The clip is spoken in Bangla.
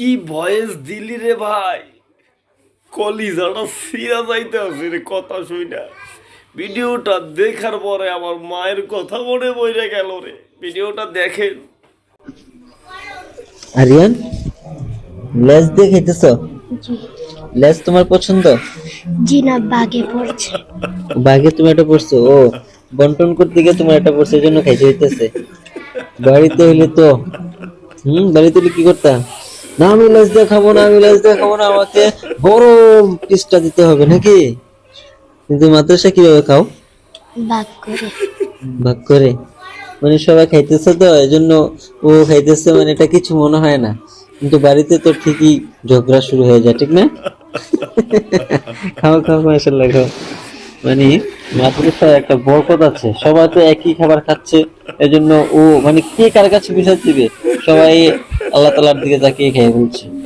কি ভয়েস দিলি রে ভাই? কলিজাটা সিরা যাইতে আছে রে কথা শুইনা ভিডিওটা দেখার পরে আমার মায়ের কথা মনে বইরে গেল রে। ভিডিওটা দেখেন। আরিয়ান লেজ দিয়ে খাইতেছ? লেজ তোমার পছন্দ? জি না বাগে পড়ছে। বাঘে তুমি এটা পড়ছো? ও বন্টন করতে গিয়ে তোমার এটা পড়ছো এই জন্য খাইতে হইতেছে। বাড়িতে হইলে তো হুম বাড়িতে হইলে কি করতা? না আমি লেজ দিয়ে খাব না আমি লেজ দিয়ে খাব না আমাকে বড় পিসটা দিতে হবে নাকি? কিন্তু মাদ্রাসা কীভাবে খাও? বাগ করে। ভাগ করে? মানে সবাই খাইতেছে তো এই জন্য ও খাইতেছে মানে এটা কিছু মনে হয় না। কিন্তু বাড়িতে তো ঠিকই ঝগড়া শুরু হয়ে যায় ঠিক না? খাও খাও মাসাল্লাহ খাও। মানে মাদ্রাসায় একটা বরকত আছে সবাই তো একই খাবার খাচ্ছে এজন্য ও মানে কে কার কাছে বিচার দিবে? সবাই আল্লাহ তালার দিকে তাকিয়ে খেয়ে বলছে